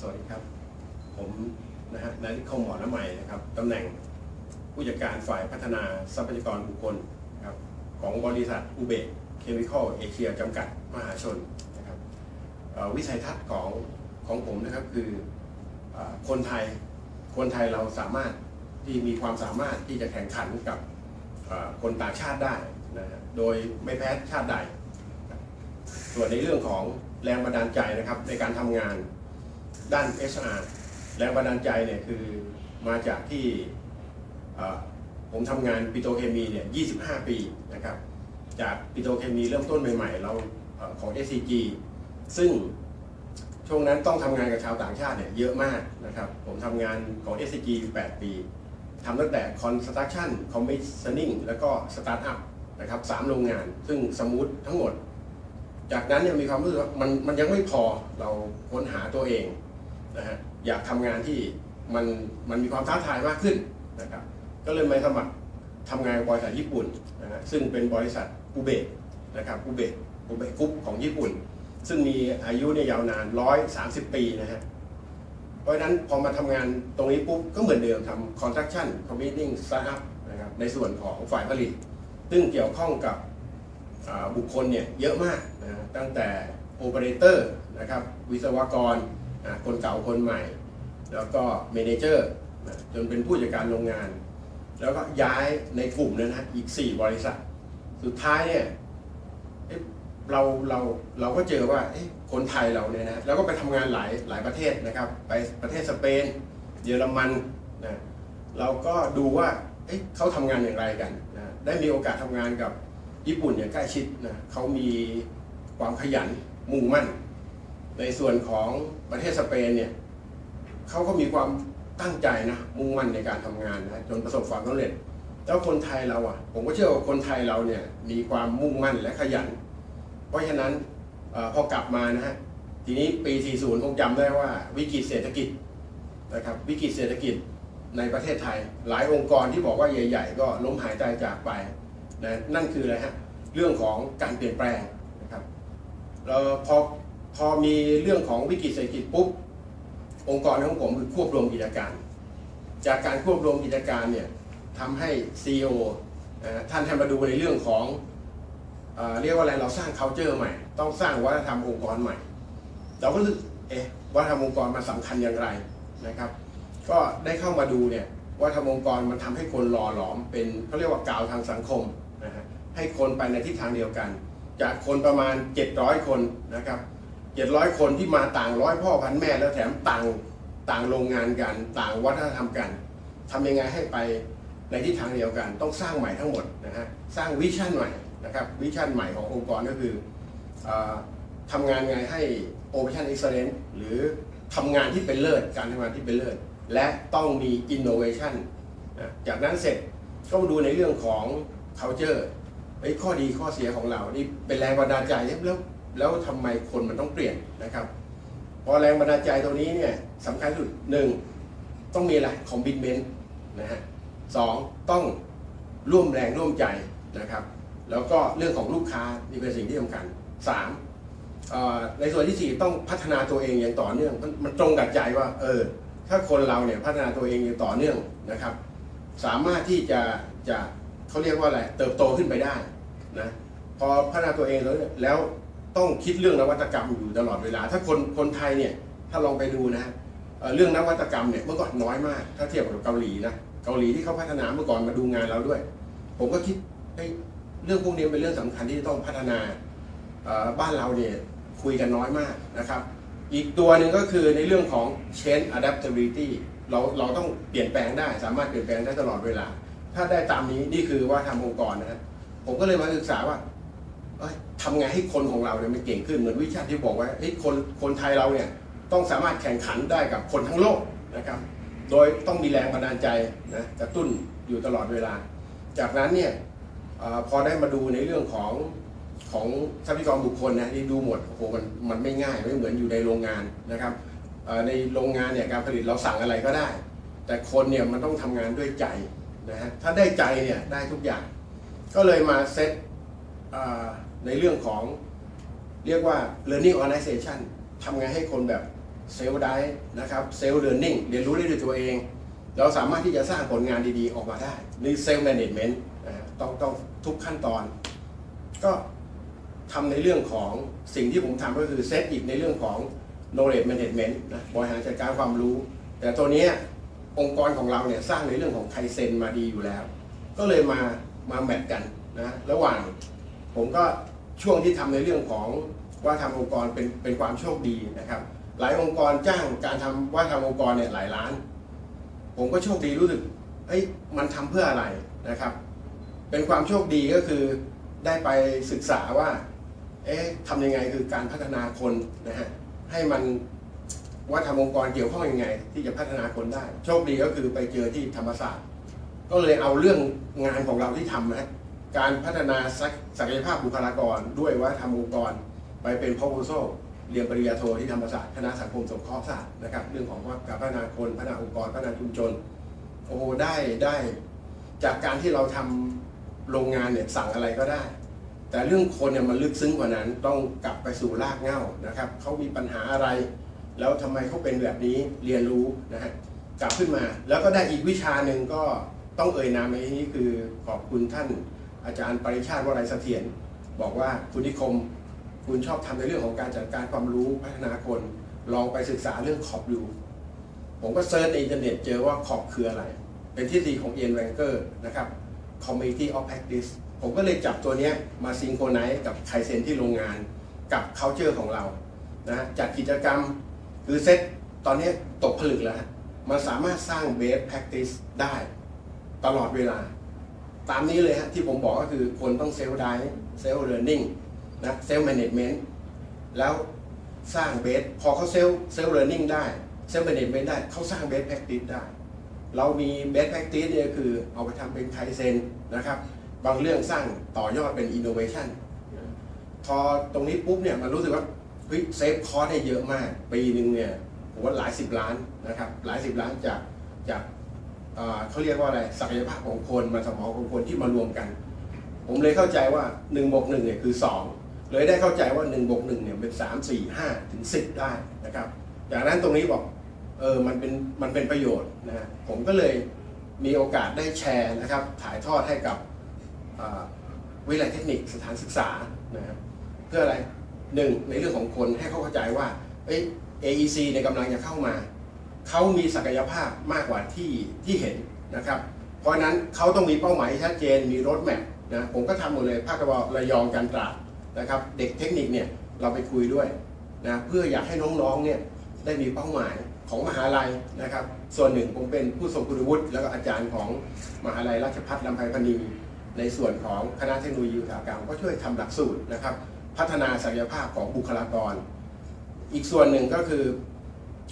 สวัสดีครับ ผมนะฮะนายนิคมหมอละใหม่นะครับตำแหน่งผู้จัดการฝ่ายพัฒนาทรัพยากรบุคคลครับของบริษัทอุเบกเคมีคอลเอเชียจำกัดมหาชนนะครับวิสัยทัศน์ของของผมนะครับคืออคนไทยคนไทยเราสามารถที่มีความสามารถที่จะแข่งขันกับคนต่างชาติได้นะฮะโดยไม่แพ้ชาติใด ส่วนในเรื่องของแรงบันดาลใจนะครับในการทำงาน ด้าน HR แรงบันดาลใจเนี่ยคือมาจากที่ผมทำงานปิโตเคมีเนี่ย 25 ปีนะครับ จากปิโตเคมีเริ่มต้นใหม่ๆ เราเอ่อของ SCG ซึ่งช่วงนั้นต้องทำงานกับชาวต่างชาติเนี่ยเยอะมากนะครับ ผมทำงานของ SCG 8 ปีทำตั้งแต่ Construction Commissioning แล้วก็ Startup นะครับสามโรงงาน ซึ่งสมูททั้งหมด จากนั้นเนี่ยมีความรู้สึกว่ามันมันยังไม่พอเราค้นหาตัวเอง นะฮะอยากทำงานที่มันมันมีความท้าทายมากขึ้นนะครับก็เลยมาสมัครทำงานบริษัทญี่ปุ่นนะฮะซึ่งเป็นบริษัทอุเบกนะครับอุเบกอุเบกกรุ๊ปของญี่ปุ่น ซึ่งมีอายุเนี่ยยาวนาน 130 ปีนะฮะเพราะฉะนั้นพอมาทำงานตรงนี้ปุ๊บก็เหมือนเดิมทำ construction commissioning startup นะครับในส่วนของฝ่ายผลิต ซึ่งเกี่ยวข้องกับบุคคลเนี่ยเยอะมากนะตั้งแต่โอเปอเรเตอร์นะครับวิศวกร คนเก่าคนใหม่ แล้วก็เมนเจอร์จนเป็นผู้จัดการโรงงาน แล้วก็ย้ายในกลุ่มนั้นนะอีก 4 บริษัท สุดท้ายเนี่ยเเราเราเราก็เจอว่าคนไทยเราเนี่ยนะแล้วก็ไปทำงานหลายหลายประเทศนะครับ ไปประเทศสเปน เยอรมันนะเราก็ดูว่าเเขาทำงานอย่างไรกันนะได้มีโอกาสทำงานกับญี่ปุ่นเนี่ยใกล้ชิดนะเขามีความขยันมุ่งมั่น ในส่วนของประเทศสเปนเนี่ยเขาก็มีความตั้งใจนะมุ่งมั่นในการทำงานนะจนประสบความสำเร็จแล้วคนไทยเราอะ ผมก็เชื่อว่าคนไทยเราเนี่ยมีความมุ่งมั่นและขยัน เพราะฉะนั้นอพอกลับมานะฮะทีนี้ปี 40 คงจำได้ว่าวิกฤตเศรษฐกิจนะครับวิกฤตเศรษฐกิจในประเทศไทย หลายองค์กรที่บอกว่าใหญ่ ๆ ก็ล้มหายตายจากไปนะนั่นคืออะไรฮะเรื่องของการเปลี่ยนแปลงนะครับเราพอ พอมีเรื่องของวิกฤตเศรษฐกิจปุ๊บองค์กรของผมคือควบรวมกิจการ จากการควบรวมกิจการเนี่ยทำให้ CEO ท่านท่านมาดูในเรื่องของเอเรียกว่าอะไรเราสร้าง culture ใหม่ ต้องสร้างวัฒนธรรมองค์กรใหม่ เราก็รู้สึกเอ๊ะวัฒนธรรมองค์กรมันสำคัญอย่างไรนะครับ ก็ได้เข้ามาดูเนี่ยว่าทำองค์กรมันทำให้คนหล่อหลอมเป็นเขาเรียกว่ากาวทางสังคมนะฮะให้คนไปในทิศทางเดียวกัน จากคนประมาณ 700 คนนะครับ 700 คนที่มาต่างร้อยพ่อพันแม่แล้วแถมต่างต่างโรงงานกัน ต่างวัฒนธรรมกันทำยังไงให้ไปในทิศทางเดียวกัน ต้องสร้างใหม่ทั้งหมดนะฮะสร้างวิชั่นใหม่นะครับวิชั่นใหม่ขององค์กรก็คือออทำงานไงให้ Operation Excellence หรือทำงานที่เป็นเลิศการทำงานที่เป็นเลิศและต้องมี innovation นจากนั้นเสร็จก็มาดูในเรื่องของ culture ไอ้ข้อดีข้อเสียของเรา นี่เป็นแรงบันดาลใจแล้ว แล้วทำไมคนมันต้องเปลี่ยนนะครับพอแรงบันดาลใจตัวนี้เนี่ยสำคัญสุดหนึ่งต้องมีอะไร commitment นะฮะสองต้องร่วมแรงร่วมใจนะครับ แล้วก็เรื่องของลูกค้านี่เป็นสิ่งที่สำคัญสามในส่วนที่สี่ต้องพัฒนาตัวเองอย่างต่อเนื่องมันตรงกับใจว่าเออถ้าคนเราเนี่ยพัฒนาตัวเองอย่างต่อเนื่องนะครับ สามารถที่จะจะเขาเรียกว่าอะไรเติบโตขึ้นไปได้นะพอพัฒนาตัวเองแล้วแล้ว ต้องคิดเรื่องนวัตกรรมอยู่ตลอดเวลา ถ้าคนคนไทยเนี่ยถ้าลองไปดูนะเเรื่องนวัตกรรมเนี่ยเมื่อก่อนน้อยมาก ถ้าเทียบกับเกาหลีนะเกาหลีที่เขาพัฒนาเมื่อก่อนมาดูงานเราด้วย ผมก็คิดเรื่องพวกนี้เป็นเรื่องสำคัญที่จะต้องพัฒนาบ้านเราเนี่ยคุยกันน้อยมากนะครับ อีกตัวหนึ่งก็คือในเรื่องของ change adaptability เราเราต้องเปลี่ยนแปลงได้ สามารถเปลี่ยนแปลงได้ตลอดเวลา ถ้าได้ตามนี้นี่คือว่าทำองค์กรนะฮะผมก็เลยมาศึกษาว่า ทำไงให้คนของเราเนี่ยมันเก่งขึ้นเหมือนวิชาที่บอกว่าคนคนไทยเราเนี่ยต้องสามารถแข่งขันได้กับคนทั้งโลกนะครับ โดยต้องมีแรงบันดาลใจนะกระตุ้นอยู่ตลอดเวลา จากนั้นเนี่ยอพอได้มาดูในเรื่องของของทรัพยากรบุคคลนะที่ดูหมดโอ้โหมันมันไม่ง่ายไม่เหมือนอยู่ในโรงงานนะครับในโรงงานเนี่ยการผลิตเราสั่งอะไรก็ได้ แต่คนเนี่ยมันต้องทำงานด้วยใจนะฮะถ้าได้ใจเนี่ยได้ทุกอย่าง ก็เลยมาเซต ในเรื่องของเรียกว่า learning organization ทำไงให้คนแบบเซลล์ได้นะครับเซลล์เรียนนิ่งเรียนรู้ได้ด้วยตัวเอง เราสามารถที่จะสร้างผลงานดีๆ ออกมาได้นี่เซลล์แมネจเมนต์ต้องต้องทุกขั้นตอน ก็ทำในเรื่องของสิ่งที่ผมทำก็คือเซตอีกในเรื่องของ knowledge management นะบริหารจัดการความรู้ แต่ตัวนี้องค์กรของเราเนี่ยสร้างในเรื่องของไคเซนมาดีอยู่แล้ว ก็เลยมามาแมทกันนะระหว่าง ผมก็ช่วงที่ทำในเรื่องของว่าทำองค์กรเป็นเป็นความโชคดีนะครับ หลายองค์กรจ้างการทำว่าทำองค์กรเนี่ยหลายล้าน ผมก็โชคดีรู้สึกเอ้ยมันทำเพื่ออะไรนะครับ เป็นความโชคดีก็คือได้ไปศึกษาว่าเอ๊ะทำยังไงคือการพัฒนาคนนะฮะให้มันว่าทำองค์กรเกี่ยวข้องยังไง ที่จะพัฒนาคนได้ โชคดีก็คือไปเจอที่ธรรมศาสตร์ ก็เลยเอาเรื่องงานของเราที่ทำนะ การพัฒนาศักยภาพบุคลากร ด้วยว่าทำองค์กร ไปเป็น proposal เรียนปริญญาโทที่ธรรมศาสตร์คณะสังคมสงเคราะห์ศาสตร์นะครับเรื่องของว่าการพัฒนาคนพัฒนาองค์กรพัฒนาชุมชนโอ้โหได้ได้จากการที่เราทำโรงงานเนี่ยสั่งอะไรก็ได้ แต่เรื่องคนเนี่ยมันลึกซึ้งกว่านั้นต้องกลับไปสู่รากเหง้านะครับเขามีปัญหาอะไร แล้วทำไมเขาเป็นแบบนี้เรียนรู้นะฮะกลับขึ้นมา แล้วก็ได้อีกวิชาหนึ่งก็ต้องเอ่ยนามในที่นี้คือขอบคุณท่าน อาจารย์ปริชาติวรัยเสถียรบอกว่าคุณนิคมคุณชอบทำในเรื่องของการจัดการความรู้พัฒนาคนลองไปศึกษาเรื่องขอบดูผมก็เซิร์ชในอินเทอร์เน็ตเจอว่าขอบคืออะไร เป็นทฤษฎีของเอียนแวนเกอร์นะครับ Community of Practice ผมก็เลยจับตัวเนี้ยมาซิงโครไนซ์กับไคเซนที่โรงงานกับ culture ของเรานะจัดกิจกรรมคือเซตตอนนี้ตกผลึกแล้ว มันสามารถสร้าง best practice ได้ตลอดเวลา ตามนี้เลยฮะที่ผมบอกก็คือคนต้องเซลล์ไดเซลล์เ a อร์นิ่งนะเซลล์แมネจเมนต์แล้วสร้างเบสพอเขาเซลล์เซลล์เ a อร์นิ่งได้เซลล์แมネจเมนต์ได้เขาสร้างเบสแพคติสได้ เรามีเบสแพคติสเนี่ยคือเอาไปทำเป็นไคเซนนะครับ บางเรื่องสร้างต่อยอดเป็นอินโนเวชันพอตรงนี้ปุ๊บเนี่ยมันรู้สึกว่าเฮ้ยเซฟคอร์สได้เยอะมาก ปีหนึ่งเนี่ยผมว่าหลายสิบล้านนะครับหลายสิบล้านจากจาก เขาเรียกว่าอะไรศักยภาพของคนมาสมองของคนที่มารวมกัน ผมเลยเข้าใจว่า1บวก1เนี่ยคือ 2 เลยได้เข้าใจว่า1บวก1เนี่ยเป็น 3 4 5 ถึง 10 ได้นะครับจากนั้นตรงนี้บอกเออมันเป็นมันเป็นประโยชน์นะฮะผมก็เลยมีโอกาสได้แชร์นะครับถ่ายทอดให้กับวิทยาลัยเทคนิคสถานศึกษานะครับเพื่ออะไรหนึ่งในเรื่องของคนให้เขาเข้าใจว่าเอ AEC ในกำลังจะเข้ามา เขามีศักยภาพมากกว่าที่ที่เห็นนะครับ เพราะนั้นเขาต้องมีเป้าหมายที่ชัดเจนมีรถแมพนะผมก็ทำหมดเลยภาคตะวันออกระยองการตราดนะครับ เด็กเทคนิคเนี่ยเราไปคุยด้วยนะเพื่ออยากให้น้องๆเนี่ยได้มีเป้าหมายของมหาลัยนะครับ ส่วนหนึ่งผมเป็นผู้ทรงคุณวุฒิแล้วก็อาจารย์ของมหาลัยราชภัฏลำไพพนีในส่วนของคณะเทคโนโลยีอุตสาหกรรมก็ช่วยทำหลักสูตรนะครับ พัฒนาศักยภาพของบุคลากร อีกส่วนหนึ่งก็คือ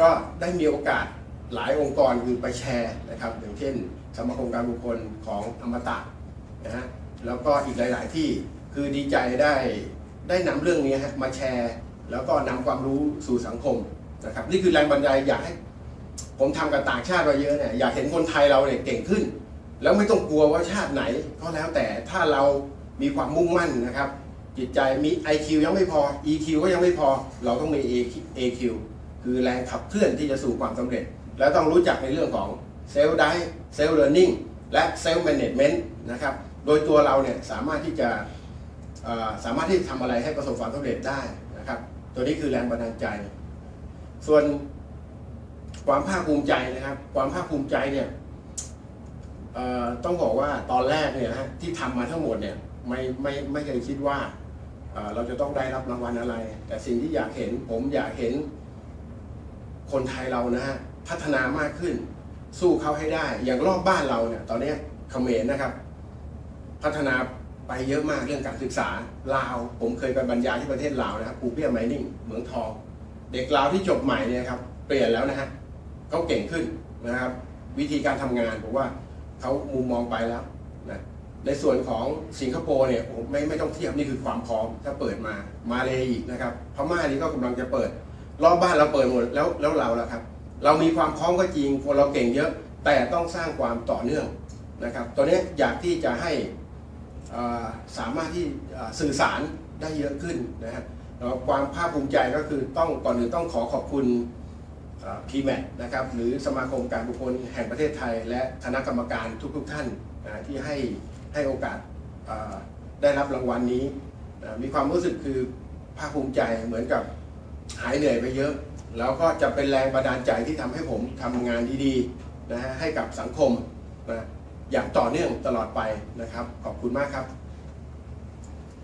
ก็ได้มีโอกาสหลายองค์กรคือไปแชร์นะครับ อย่างเช่น สมาคมการบุคคลของอมตะนะฮะแล้วก็อีกหลาย ๆ ที่คือดีใจได้ได้นำเรื่องนี้ฮะมาแชร์ แล้วก็นำความรู้สู่สังคมนะครับนี่คือแรงบันดาลใจอยากให้ผมทำกับต่างชาติมาเยอะเนี่ยอยากเห็นคนไทยเราเนี่ยเก่งขึ้น แล้วไม่ต้องกลัวว่าชาติไหนก็แล้วแต่ถ้าเรามีความมุ่งมั่นนะครับ จิตใจมี IQ ยังไม่พอ EQ ก็ยังไม่พอ เราต้องมี AQ คือแรงขับเคลื่อนที่จะสู่ความสำเร็จ แล้วต้องรู้จักในเรื่องของเซลล์ไดเซลล์เ a อร์นิ่งและเซลล์แมネจเมนต์นะครับโดยตัวเราเนี่ยสามารถที่จะสามารถที่จะทำอะไรให้ประสบความสำเร็จได้นะครับ ตัวนี้คือแรงบันดาลใจ ส่วนความภาคภูมิใจนะครับ ความภาคภูมิใจเนี่ยต้องบอกว่าตอนแรกเนี่ยฮะที่ทำมาทั้งหมดเนี่ยไม่ไม่ไม่เคยคิดว่าเราจะต้องได้รับรางวัลอะไร แต่สิ่งที่อยากเห็นผมอยากเห็น คนไทยเรานะฮะพัฒนามากขึ้น สู้เขาให้ได้ อย่างรอบบ้านเราเนี่ยตอนนี้เขมรนะครับ พัฒนาไปเยอะมากเรื่องการศึกษาลาว ผมเคยไปบรรยายที่ประเทศลาวนะครับปูเปียไมนิ่งเหมืองทอง เด็กลาวที่จบใหม่เนี่ยครับเปลี่ยนแล้วนะฮะเขาเก่งขึ้นนะครับ วิธีการทำงานผมว่าเขามุมมองไปแล้วนะในส่วนของสิงคโปร์เนี่ยผมไม่ไม่ต้องเทียบนี่คือความพร้อมถ้าเปิดมามาเลยอีกนะครับพม่านี่ก็กำลังจะเปิด รอบบ้านเราเปิดหมดแล้วแล้วเราล่ะครับ เรามีความพร้อมก็จริงคนเราเก่งเยอะ แต่ต้องสร้างความต่อเนื่องนะครับตัวนี้อยากที่จะให้สามารถที่สื่อสารได้เยอะขึ้นนะครับความภาคภูมิใจก็คือต้องก่อนอื่นต้องขอขอบคุณพีแมนะครับหรือสมาคมการบุคคลแห่งประเทศไทย และคณะกรรมการทุกๆท่านนะที่ให้ให้โอกาสได้รับรางวัลนี้นะมีความรู้สึกคือภาคภูมิใจเหมือนกับ หายเหนื่อยไปเยอะ แล้วก็จะเป็นแรงบันดาลใจที่ทำให้ผมทำงานดีๆนะฮะให้กับสังคมนะอย่างต่อเนื่องตลอดไปนะครับ ขอบคุณมากครับ